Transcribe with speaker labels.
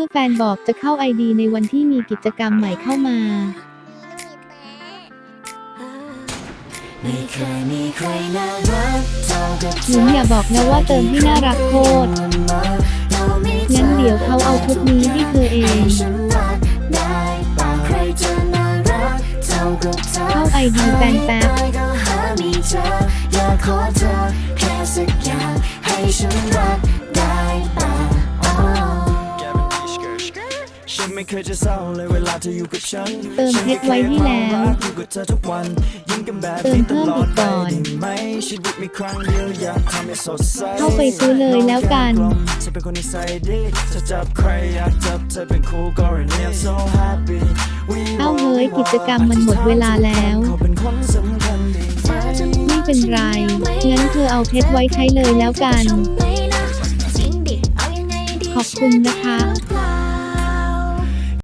Speaker 1: มื่อแฟนบอกจะเข้าไอดีในวันที่มีกิจกรรมใหม่เข้ามา
Speaker 2: ไม่เคยมีใครน่ารักเท่ากับ
Speaker 1: หญิงอย่าบอกนะว่าเติมให้น่ารักโคตร งั้นเดี๋ยวเขาเอาชุดนี้ให้เธอเอง
Speaker 2: ฉันรักได้ป่าใครจะน่ารักเท่ากับเธอ
Speaker 1: เข้าไอดีแฟนแป๊บ
Speaker 2: ได้ก็หาม่เจออยากขอเธอแค่สักอย่างให้ฉันรัก ไม่
Speaker 3: เคยจะเศร้าเลยเวลาเธออยู่กับฉัน
Speaker 1: เติมเพชรไว้ให้แล้ว
Speaker 3: อยู่กับเธอทุกวันยิ้มกันแบบ
Speaker 1: เติม
Speaker 3: นี้ต
Speaker 1: เพิ่ม
Speaker 3: ลอ
Speaker 1: อี
Speaker 3: ด
Speaker 1: ก
Speaker 3: ไป
Speaker 1: ก่อน
Speaker 3: ได้ไหมชีวิตมีครั้งเดียวอยากทำให้สดใส
Speaker 1: เข้าไปซื้อเลยแล้วกัน
Speaker 3: เธอเป็นคนนิสัยดีจะจับใครอยากจับเธอเป็นคู่กรณี I'm so happy
Speaker 1: เอ้าเฮ้ยกิจกรรมมันหมดเวลาแล้ว
Speaker 3: ไม่
Speaker 1: เป็นไรงั้นเธอเอาเพชรไว้ใช้เลยแล้วกัน ขอบคุณนะคะ